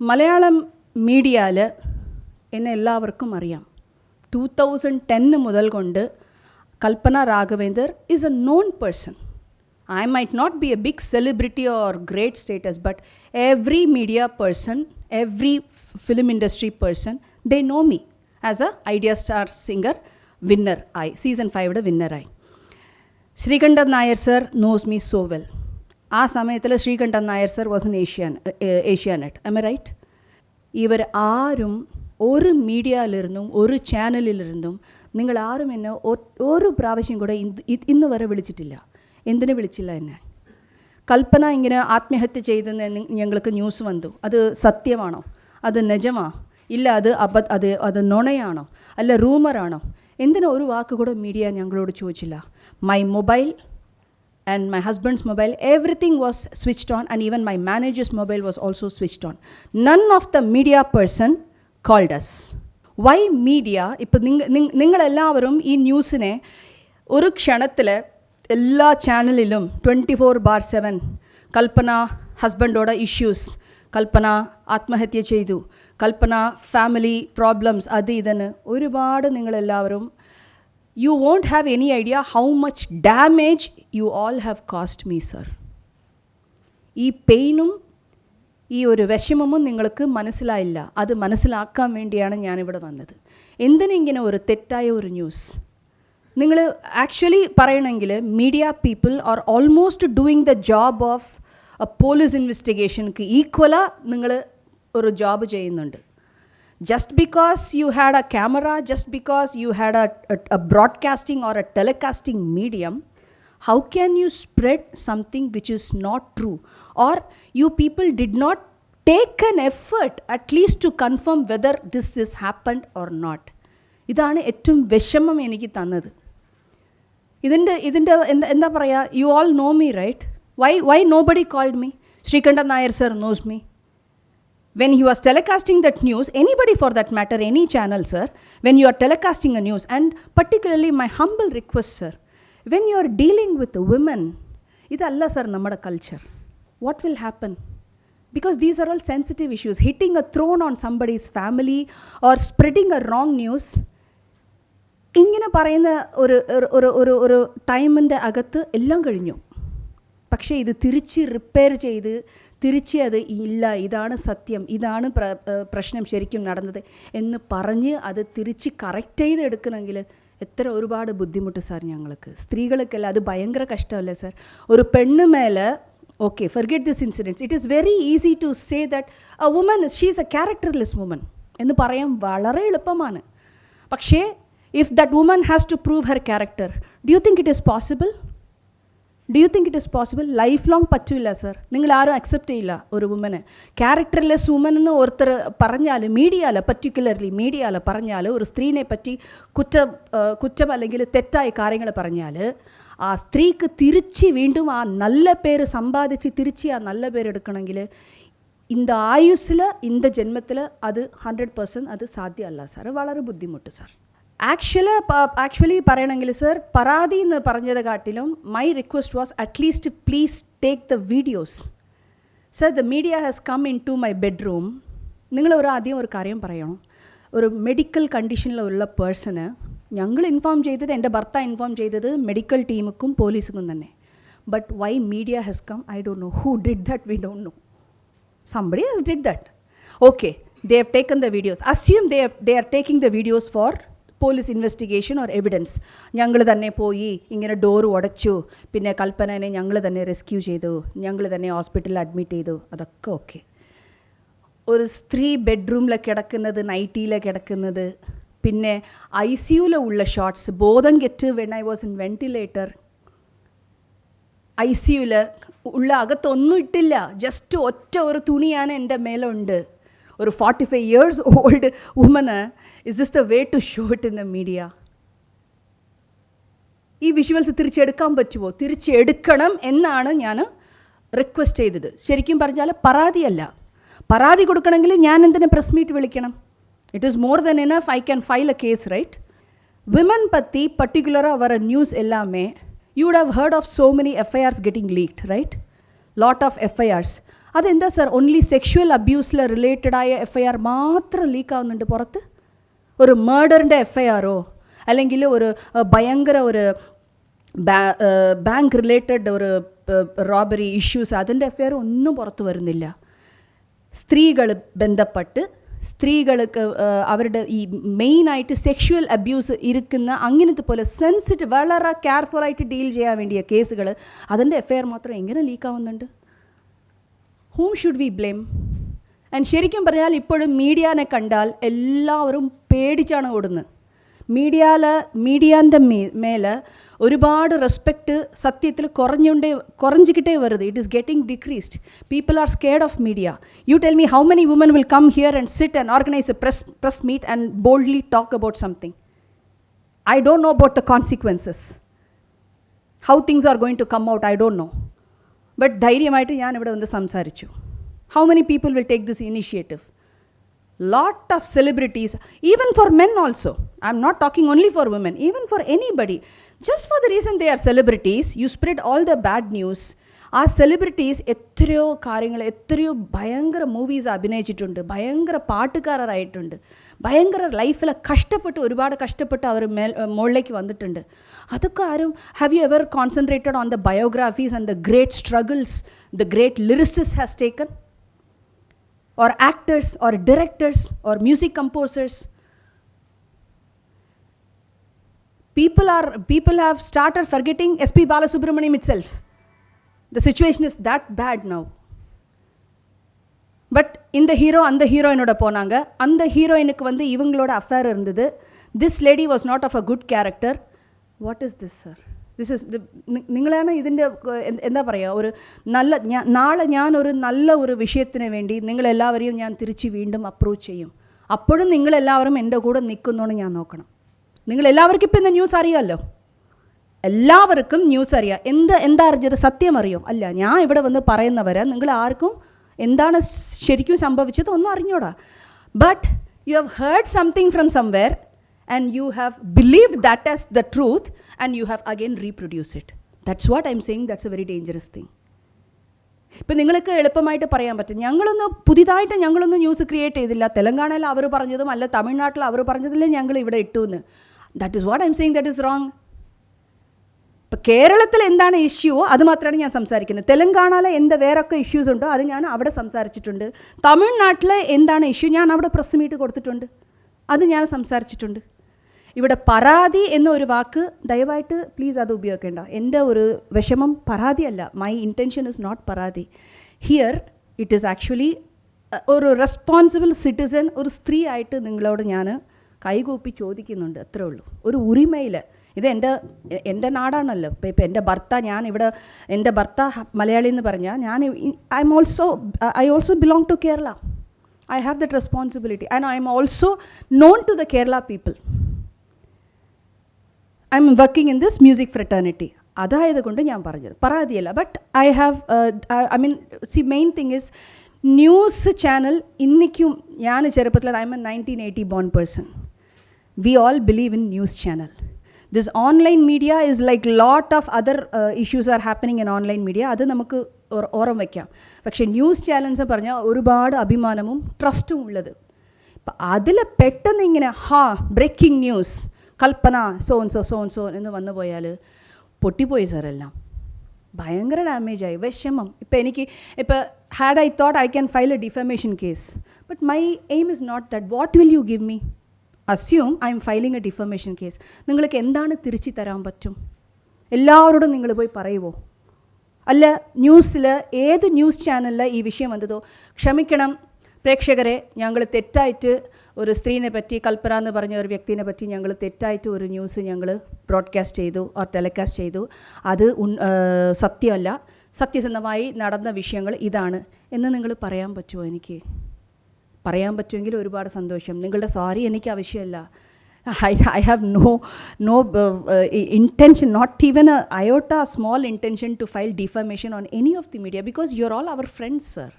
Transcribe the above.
മലയാളം മീഡിയയിൽ എന്നെ എല്ലാവർക്കും അറിയാം ടൂ തൗസൻഡ് ടെന്ന് മുതൽ കൊണ്ട് Kalpana Raghavendar is a known person I might not be a big celebrity or great status, but every media person, every f- film industry person, they know me as a Idea Star singer winner. I season 5 winner I. Sreekandan Nair sir knows me so well ആ സമയത്തിൽ Sreekandan Nair sir was in Asian Asianet M A right ഇവർ ആരും ഒരു മീഡിയയിലിരുന്നും ഒരു ചാനലിലിരുന്നും നിങ്ങൾ ആരും എന്നെ ഒരു പ്രാവശ്യം കൂടെ ഇന്ന് വരെ വിളിച്ചിട്ടില്ല. എന്തിനു വിളിച്ചില്ല എന്നെ? കൽപ്പന ഇങ്ങനെ ആത്മഹത്യ ചെയ്തെന്ന് ഞങ്ങൾക്ക് ന്യൂസ് വന്നു. അത് സത്യമാണോ? അത് നിജമാ? ഇല്ല അത് അബ അത് അത് നുണയാണോ? അല്ല റൂമറാണോ എന്തിനാ ഒരു വാക്ക് കൂടെ മീഡിയ ഞങ്ങളോട് ചോദിച്ചില്ല? My mobile and my husband's mobile, everything was switched on, and even my manager's mobile was also switched on. None of the media person called us. Why media ഇപ്പം നിങ്ങ നിങ്ങ- നിങ്ങളെല്ലാവരും ഈ ന്യൂസിനെ ഒരു ക്ഷണത്തിൽ എല്ലാ ചാനലിലും twenty four by seven Kalpana ഹസ്ബൻഡോടെ issues Kalpana ആത്മഹത്യ ചെയ്തു കൽപ്പന ഫാമിലി പ്രോബ്ലംസ് അത് ഇതെന്ന് ഒരുപാട് നിങ്ങളെല്ലാവരും you won't have any idea how much damage you all have caused me, sir. ഈ പെയിനും ഈ ഒരു വിഷമവും നിങ്ങൾക്ക് മനസ്സിലായില്ല. അത് മനസ്സിലാക്കാൻ വേണ്ടിയാണ് ഞാനിവിടെ വന്നത്. എന്തിനിങ്ങനെ ഒരു തെറ്റായ ഒരു ന്യൂസ് നിങ്ങൾ ആക്ച്വലി പറയണമെങ്കിൽ media people are almost doing the job of police ഇൻവെസ്റ്റിഗേഷൻക്ക് ഈക്വല നിങ്ങൾ ഒരു ജോബ് ചെയ്യുന്നുണ്ട്. just because you had a camera, just because you had a, a, a broadcasting or a telecasting medium, how can you spread something which is not true? Or you people did not take an effort at least to confirm whether this has happened or not. ഇതാണ് ഏറ്റവും വിഷമം എനിക്ക് തന്നത് ഇതിൻ്റെ ഇതിൻ്റെ എന്താ എന്താ പറയുക you all know me right why why nobody called me Sreekantan Nair sir knows me when he was telecasting that news, anybody for that matter, any channel, sir, when you are telecasting a news, and particularly my humble request, sir, when you are dealing with women, idalla sir nammada culture. What will happen? Because these are all sensitive issues. Hitting a throne on somebody's family or spreading a wrong news. ഇങ്ങനെ പറയുന്ന ഒരു ഒരു- ഒരു ഒരു ഒരു ടൈമിൻ്റെ അകത്ത് എല്ലാം കഴിഞ്ഞു പക്ഷേ ഇത് തിരിച്ച് റിപ്പയർ ചെയ്ത് തിരിച്ച് അത് ഇല്ല ഇതാണ് സത്യം ഇതാണ് പ്ര പ്രശ്നം ശരിക്കും നടന്നത് എന്ന് പറഞ്ഞ് അത് തിരിച്ച് കറക്റ്റ് ചെയ്ത് എടുക്കണമെങ്കിൽ എത്ര ഒരുപാട് ബുദ്ധിമുട്ട് സാർ ഞങ്ങൾക്ക്. സ്ത്രീകൾക്കല്ല അത് ഭയങ്കര കഷ്ടമല്ലേ സാർ? ഒരു പെണ്ണ് മേലെ okay forget this incidents it is very easy to say that a woman she's a characterless woman എന്ന് പറയാൻ വളരെ എളുപ്പമാണ്. പക്ഷേ if that woman has to prove her character do you think it is possible do you think it is possible lifelong പറ്റില്ല sir നിങ്ങൾ ആരും accept ചെയ്യില്ല ഒരു വുമനെ ക്യാരക്ടർലെസ് വുമൻ എന്ന് ഒരുത്തർ പറഞ്ഞാൽ മീഡിയയിൽ പർട്ടിക്കുലർലി മീഡിയയിൽ പറഞ്ഞാൽ ഒരു സ്ത്രീനെ പറ്റി കുറ്റം ആ, കുറ്റം അല്ലെങ്കിൽ തെറ്റായ കാര്യങ്ങൾ പറഞ്ഞാൽ ആ സ്ത്രീക്ക് തിരിച്ച് വീണ്ടും ആ നല്ല പേര് സമ്പാദിച്ച് തിരിച്ച് ആ നല്ല പേര് എടുക്കണമെങ്കിൽ இந்த ആയുസ്സിൽ இந்த ജന്മത്തിൽ അത് ഹൺഡ്രഡ് പെർസെൻറ്റ് അത് സാധ്യമല്ല സാർ വളരെ ബുദ്ധിമുട്ട് സാർ ആക്ച്വലി ആക്ച്വലി പറയണമെങ്കിൽ സർ പരാതി എന്ന് പറഞ്ഞത് കാട്ടിലും my request was at least please take the videos sir the media has come into my bedroom നിങ്ങൾ ഒരു ആദ്യം ഒരു കാര്യം പറയണം. ഒരു മെഡിക്കൽ കണ്ടീഷനിലുള്ള പേഴ്സണ് ഞങ്ങൾ ഇൻഫോം ചെയ്തത് എന്റെ ഭർത്താവ് ഇൻഫോം ചെയ്തത് മെഡിക്കൽ ടീമുക്കും പോലീസുക്കും തന്നെ. But why media has come I don't know who did that we don't know somebody has did that. Okay they have taken the videos. Assume they they are taking the videos for police investigation or evidence ഞങ്ങൾ തന്നെ പോയി ഇങ്ങനെ door ഉടച്ചു. പിന്നെ കൽപ്പനനെ ഞങ്ങൾ തന്നെ rescue ചെയ്തു. ഞങ്ങൾ തന്നെ ഹോസ്പിറ്റലിൽ അഡ്മിറ്റ് ചെയ്തു. അതൊക്കെ ഓക്കെ ഒരു സ്ത്രീ ബെഡ്റൂമിൽ കിടക്കുന്നത് നൈറ്റിയിൽ കിടക്കുന്നത്. പിന്നെ ഐ സിയുയിൽ ഉള്ള ഷോട്ട്സ് ബോധം കെറ്റ് when I was in ventilator I സിയുയിൽ ഉള്ള അകത്തൊന്നും ഇട്ടില്ല. ജസ്റ്റ് ഒറ്റ ഒരു തുണിയാണ് എന്റെ മേലുണ്ട്. ഒരു forty five years old വുമന് is this the way to show it in the media ഈ വിഷ്വൽസ് തിരിച്ചെടുക്കാൻ പറ്റുമോ തിരിച്ചെടുക്കണം എന്നാണ് ഞാൻ റിക്വസ്റ്റ് ചെയ്തത്. ശരിക്കും പറഞ്ഞാൽ പരാതിയല്ല. പരാതി കൊടുക്കണമെങ്കിൽ ഞാൻ എന്തിനു പ്രസ് മീറ്റ് വിളിക്കണം? It is more than enough I can file a case right women പറ്റി പർട്ടിക്കുലറാக வர நியூஸ் எல்லாமே you'd have heard of so many FIRs getting leaked right lot of FIRs അതെന്താ സർ? ഓൺലി സെക്ഷുവൽ അബ്യൂസിൽ റിലേറ്റഡായ F I R മാത്രം leak ആവുന്നുണ്ട് പുറത്ത്? ഒരു മേർഡറിന്റെ എഫ് ഐ ആറോ അല്ലെങ്കിൽ ഒരു ഭയങ്കര ഒരു ബാങ്ക് റിലേറ്റഡ് ഒരു റോബറി ഇഷ്യൂസ് അതിന്റെ എഫ് ഐ ആർ ഒന്നും പുറത്ത് വരുന്നില്ല. സ്ത്രീകൾ ബന്ധപ്പെട്ട് സ്ത്രീകൾക്ക് അവരുടെ ഈ മെയിനായിട്ട് സെക്ഷുവൽ അബ്യൂസ് ഇരിക്കുന്ന അങ്ങനത്തെ പോലെ സെൻസിറ്റീവ് വളരെ കെയർഫുള്ളായിട്ട് ഡീൽ ചെയ്യാൻ വേണ്ടിയ കേസുകൾ അതിന്റെ എഫ് ഐ ആർ മാത്രം എങ്ങനെ ലീക്ക് ആവുന്നുണ്ട്? Whom should we blame and ശരിക്കും പറഞ്ഞാൽ ഇപ്പോഴും മീഡിയനെ കണ്ടാൽ എല്ലാവരും പേടിച്ചാണ് ഓടുന്നത്. മീഡിയയിൽ മീഡിയാന്റെ മേ മേലെ ഒരുപാട് റെസ്പെക്റ്റ് സത്യത്തിൽ കുറഞ്ഞുകൊണ്ടേ കുറഞ്ഞിക്കിട്ടേ വരുത്. It is getting decreased people are scared of media you tell me how many women will come here and sit and organise a press press meet and boldly talk about something I don't know about the consequences how things are going to come out I don't know but ധൈര്യമായിട്ട് ഞാൻ ഇവിടെ വന്ന് സംസാരിച്ചു how many people will take this initiative lot of celebrities even for men also i'm not talking only for women even for anybody just for the reason they are celebrities you spread all the bad news ആ celebrities എത്രയോ കാര്യങ്ങൾ എത്രയോ ഭയങ്കര movies അഭിനയിച്ചിട്ടുണ്ട് ഭയങ്കര പാട്ടുകാരായിട്ടുണ്ട് ഭയങ്കര ലൈഫിൽ കഷ്ടപ്പെട്ട് ഒരുപാട് കഷ്ടപ്പെട്ട് അവർ മേൽ മുകളിലേക്ക് വന്നിട്ടുണ്ട് അതൊക്കെ ആരും have you ever concentrated on the biographies and the great struggles the great lyricists has taken or actors or directors or music composers people are people have started forgetting sp balasubramaniam itself the situation is that bad now but இந்த hero அந்த ஹீரோயினோட போனாங்க அந்த ஹீரோயினுக்கு வந்து இவங்களோட affair இருந்தது this lady was not of a good character what is this sir this is നിങ്ങളാണ് ഇതിൻ്റെ എന്താ പറയുക ഒരു നല്ല ഞാൻ നാളെ ഞാൻ ഒരു നല്ല ഒരു വിഷയത്തിന് വേണ്ടി നിങ്ങളെല്ലാവരെയും ഞാൻ തിരിച്ച് വീണ്ടും അപ്രോച്ച് ചെയ്യും അപ്പോഴും നിങ്ങളെല്ലാവരും എൻ്റെ കൂടെ നിൽക്കുന്നോന്ന് ഞാൻ നോക്കണം നിങ്ങളെല്ലാവർക്കും ഇപ്പം ഇന്ന് ന്യൂസ് അറിയാമല്ലോ എല്ലാവർക്കും ന്യൂസ് അറിയാം എന്ത് എന്താ അറിഞ്ഞത് സത്യം അറിയോ അല്ല ഞാൻ ഇവിടെ വന്ന് പറയുന്നവരെ നിങ്ങൾ ആർക്കും എന്താണ് ശരിക്കും സംഭവിച്ചത്? ഒന്നും അറിഞ്ഞൂടാ. But you have heard something from somewhere and you have believed that as the truth and you have again reproduce it that's what I'm saying that's a very dangerous thing ഇപ്പം നിങ്ങൾക്ക് എളുപ്പമായിട്ട് പറയാൻ പറ്റും. ഞങ്ങളൊന്നും പുതിയതായിട്ട് ഞങ്ങളൊന്നും ന്യൂസ് ക്രിയേറ്റ് ചെയ്തില്ല. തെലങ്കാനയിൽ അവർ പറഞ്ഞതും അല്ല തമിഴ്നാട്ടിൽ അവർ പറഞ്ഞതിലേ ഞങ്ങൾ ഇവിടെ ഇട്ടു എന്ന് that is what I'm saying that is wrong ഇപ്പം കേരളത്തിൽ എന്താണ് ഇഷ്യൂ അത് മാത്രമാണ് ഞാൻ സംസാരിക്കുന്നത്. തെലങ്കാനയിലെ എന്ത് വേറൊക്കെ ഇഷ്യൂസ് ഉണ്ടോ അത് ഞാൻ അവിടെ സംസാരിച്ചിട്ടുണ്ട്. തമിഴ്നാട്ടിലെ എന്താണ് ഇഷ്യൂ ഞാൻ അവിടെ പ്രസ് മീറ്റ് കൊടുത്തിട്ടുണ്ട്. അത് ഞാൻ സംസാരിച്ചിട്ടുണ്ട്. ഇവിടെ പരാതി എന്നൊരു വാക്ക് ദയവായിട്ട് പ്ലീസ് അത് ഉപയോഗിക്കേണ്ട. എന്റെ ഒരു വിഷമം പരാതിയല്ല മൈ ഇന്റൻഷൻ ഇസ് നോട്ട് പരാതി. ഹിയർ ഇറ്റ് ഈസ് ആക്ച്വലി ഒരു റെസ്പോൺസിബിൾ സിറ്റിസൺ ഒരു സ്ത്രീ ആയിട്ട് നിങ്ങളോട് ഞാൻ കൈകൂപ്പി ചോദിക്കുന്നുണ്ട്. അത്രേ ഉള്ളൂ. ഒരു ഉரிമയിൽ ഇത് എന്റെ എന്റെ നാടാണല്ലോ. ഇപ്പം ഇപ്പം എന്റെ ഭർത്ത ഞാൻ ഇവിടെ എന്റെ ഭർത്ത മലയാളി എന്ന് പറഞ്ഞാൽ ഞാൻ I am also I also belong to Kerala I have that responsibility and I am also known to the Kerala people I am working in this music fraternity അതായത് കൊണ്ട് ഞാൻ പറഞ്ഞത്. പരാതിയല്ല. But I have I mean see main thing is news channel ഇന്നിക്കും ഞാൻ ചെറുപ്പത്തിൽ I am a nineteen eighty born person we all believe in news channel this online media is like lot of other issues are happening in online media അത് നമുക്ക് or- ഓർമ്മ വയ്ക്കാം പക്ഷേ news channels പറഞ്ഞാൽ ഒരുപാട് അഭിമാനവും ട്രസ്റ്റും ഉള്ളത്. അപ്പം അതിൽ പെട്ടെന്ന് ഇങ്ങനെ ഹാ ബ്രേക്കിംഗ് ന്യൂസ് കൽപ്പന സോൺ സോ സോൺ സോൺ എന്ന് വന്നു പോയാൽ പൊട്ടിപ്പോയി സാർ എല്ലാം. ഭയങ്കര ഡാമേജായി വിഷമം. ഇപ്പം എനിക്ക് ഇപ്പോൾ had I thought I can file a defamation case but my aim is not that what will you give me assume I am filing a defamation case നിങ്ങൾക്ക് എന്താണ് തിരിച്ചു തരാൻ പറ്റും? എല്ലാവരോടും നിങ്ങൾ പോയി പറയുമോ അല്ല ന്യൂസിൽ ഏത് ന്യൂസ് ചാനലിൽ ഈ വിഷയം വന്നതോ? ക്ഷമിക്കണം പ്രേക്ഷകരെ ഞങ്ങൾ തെറ്റായിട്ട് ഒരു സ്ത്രീനെ പറ്റി കൽപ്പന എന്ന് പറഞ്ഞ ഒരു വ്യക്തിനെ പറ്റി ഞങ്ങൾ തെറ്റായിട്ട് ഒരു ന്യൂസ് ഞങ്ങൾ ബ്രോഡ്കാസ്റ്റ് ചെയ്തു ഓർ ടെലികാസ്റ്റ് ചെയ്തു. അത് സത്യമല്ല. സത്യസന്ധമായി നടന്ന വിഷയങ്ങൾ ഇതാണ്. എന്ന് നിങ്ങൾ പറയാൻ പറ്റുമോ എനിക്ക്? പറയാൻ പറ്റുമെങ്കിൽ ഒരുപാട് സന്തോഷം. നിങ്ങളുടെ സോറി എനിക്ക് ആവശ്യമല്ല. I I have no no intention not even a iota small intention to file defamation on any of the media because you are all our friends sir